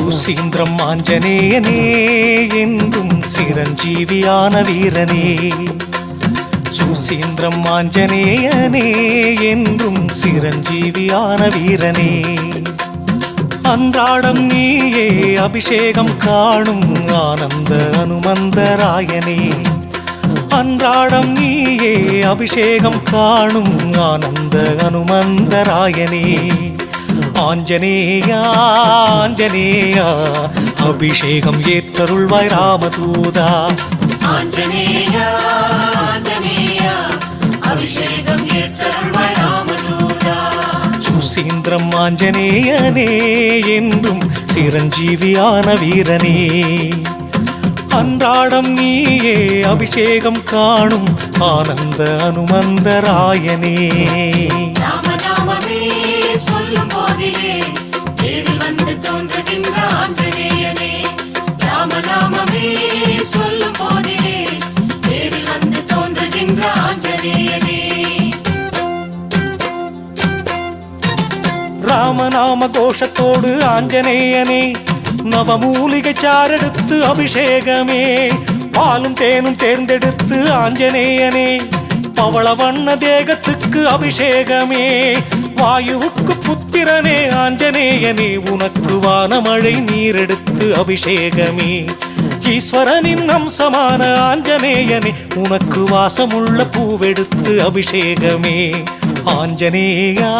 சுசீந்திரம் ஆஞ்சநேயனே என்றும் சிரஞ்சீவியான வீரனே. சுசீந்திரம் ஆஞ்சநேயனே என்றும் சிரஞ்சீவியான வீரனே. அன்றாடம் நீயே அபிஷேகம் காணும் ஆனந்த அனுமந்தராயனே அன்றாடம் நீயே அபிஷேகம் காணும் ஆனந்த அனுமந்தராயனே ஆஞ்சநேயா ஆஞ்சநேயா அபிஷேகம் ஏற்றருள்வாய் ராமதூதா. ஆஞ்சநேயா ஆஞ்சநேயா அபிஷேகம் ஏற்றருள்வாய் ராமதூதா. சுசீந்திரம் ஆஞ்சநேயனே என்றும் சிரஞ்சீவியான வீரனே. அன்றாடம் நீயே அபிஷேகம் காணும் ஆனந்த அனுமந்தராயனே ராமநாமமே சொல்லும் போதிலே வந்து தோன்றுகின்ற ஆஞ்சநேயனே ராமநாமமே சொல்லும் போதிலே தேடில் வந்து தோன்றுகின்ற ஆஞ்சநேயனே. ராமநாம கோஷத்தோடு ஆஞ்சநேயனே நவமூலிகை சாரெடுத்து அபிஷேகமே பாலும் தேனும் தேர்ந்தெடுத்து ஆஞ்சநேயனே பவள வண்ண தேகத்துக்கு அபிஷேகமே வாயுவுக்கு புத்திரனே ஆஞ்சநேயனே உனக்கு வானமழை நீரெடுத்து அபிஷேகமே. ஈஸ்வரனின் அம்சமான ஆஞ்சநேயனே உனக்கு வாசமுள்ள பூவெடுத்து அபிஷேகமே. ஆஞ்சநேயா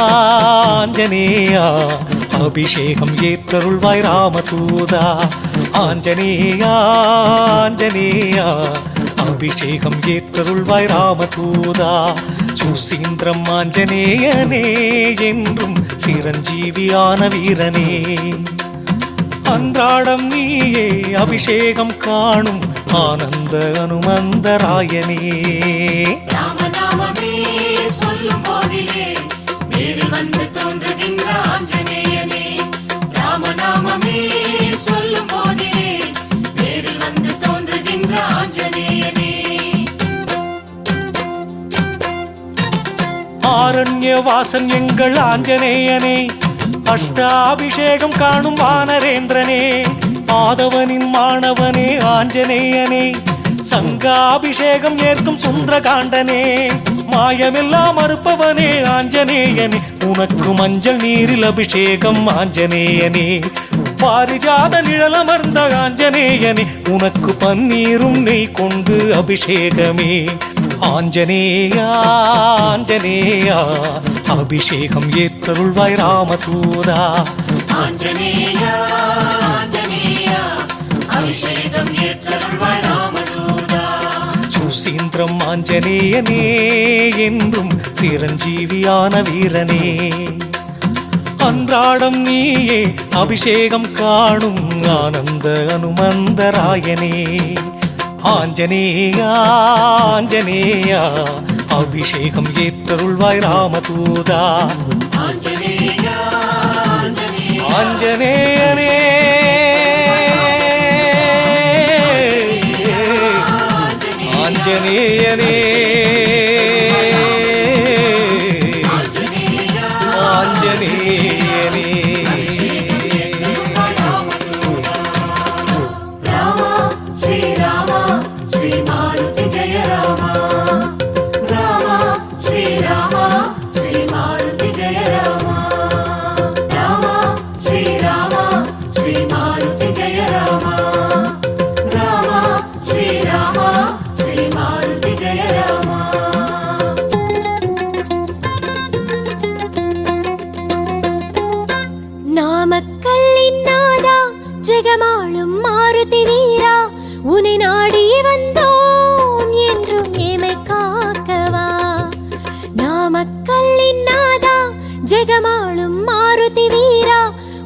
ஆஞ்சநேயா அபிஷேகம் ஏத்தருள்வாய் ராமதூதா. ஆஞ்சநேயா ஆஞ்சநேயா அபிஷேகம் ஏத்தருள்வாய் ராமதூதா. சுசீந்திரம் ஆஞ்சநேயனே என்றும் சிரஞ்சீவியான வீரனே. அன்றாடம் நீயே அபிஷேகம் காணும் ஆனந்த அனுமந்தராயனே ராமநாமமே சொல்லும் போதிலே வந்து தோன்றுகின்ற ஆஞ்சநேயனே. ராமநாமமே ஆரண்ய வாசன் எங்கள் ஆஞ்சநேயனே அஷ்டாபிஷேகம் காணும் வானரேந்திரனே மாதவனின் மாணவனே ஆஞ்சநேயனே சங்காபிஷேகம் ஏற்கும் சுந்தரகாண்டனே மாயமெல்லாம் மறுப்பவனே ஆஞ்சநேயனே உனக்கு மஞ்சள் நீரில் அபிஷேகம் ஆஞ்சநேயனே பாரிஜாத நிழலமர்ந்த ஆஞ்சநேயனே உனக்கு பன்னீரும் நெய் கொண்டு அபிஷேகமே ஆஞ்சநேயா ஆஞ்சநேயா அபிஷேகம் ஏற்றருள்வாய் ராமதூதா. ஆஞ்சநேயா ஆஞ்சநேயா அபிஷேகம் ஏற்றருள்வாய் ராமதூதா. சுசீந்திரம் ஆஞ்சநேயனே என்றும் சிரஞ்சீவியான வீரனே. அன்றாடம் நீயே அபிஷேகம் காணும் ஆனந்த அனுமந்தராயனே ஆஞ்சநேயா ஆஞ்சநேயா அபிஷேகம் ஏற்றருள்வாய் ராமதூதா. ஆஞ்சநேயனே. ஆஞ்சநேயனே. జయ రామ రామ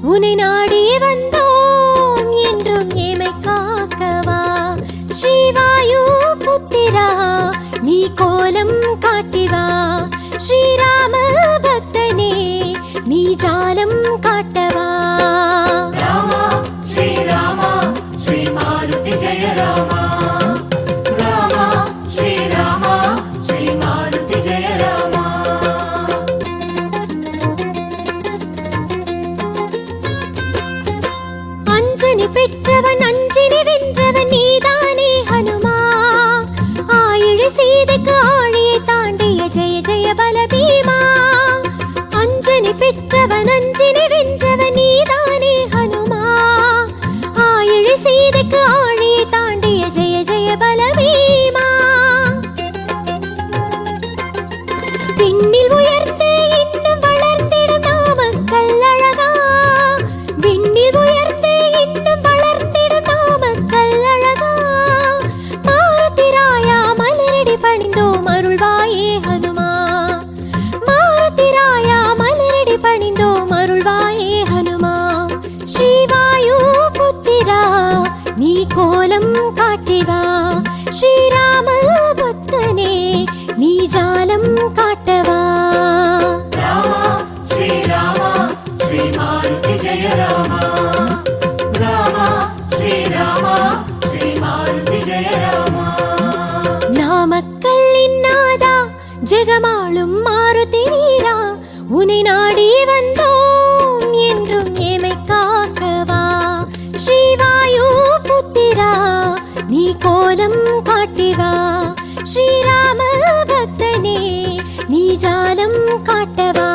உனை நாடி வந்தோம் என்றும் ஏமை காக்கவா? ஸ்ரீவாயு புத்திரா நீ கோலம் காட்டிவா? ஸ்ரீராம பக்தனே நீ ஜாலம் காட்டவா? ஸ்ரீராமா ஸ்ரீ மாருதி ஜெய பெற்றவன ஜெகமாளும் மாருதி நீரா உனை நாடி வந்தோம் என்றும் ஏமை காக்கவா? ஸ்ரீவாயு புத்திரா நீ கோலம் காட்டிவா? ஸ்ரீராம பக்தனே நீ ஜாலம் காட்டவா?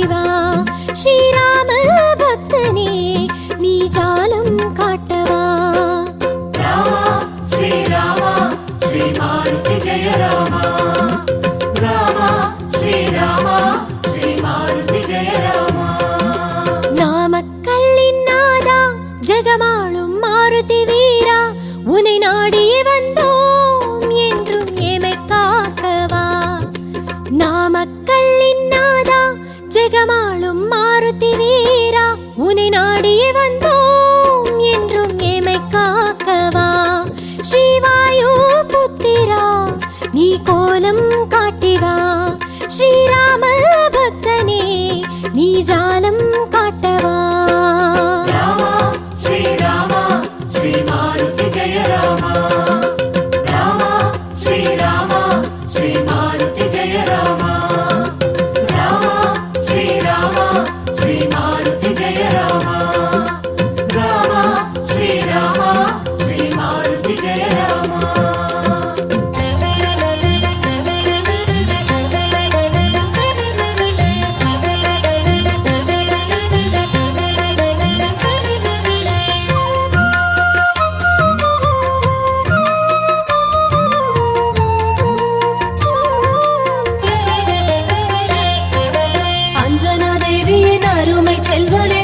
சிவா ஸ்ரீராம பக்தனே நீ ஜாலம் காட்டவா? ராமா ஸ்ரீராமா ஸ்ரீ மாருதி ஜெய ராமா. ராமா ஸ்ரீராமா ஸ்ரீ நாமக்கல் ஜெகமாளும் மாருதி வீரா உனை நாடி வந்தோம் என்றும் ஏமை காக்கவா? ஸ்ரீவாயு புத்திரா நீ கோலம் காட்டிவா? ஸ்ரீரா செல்வனே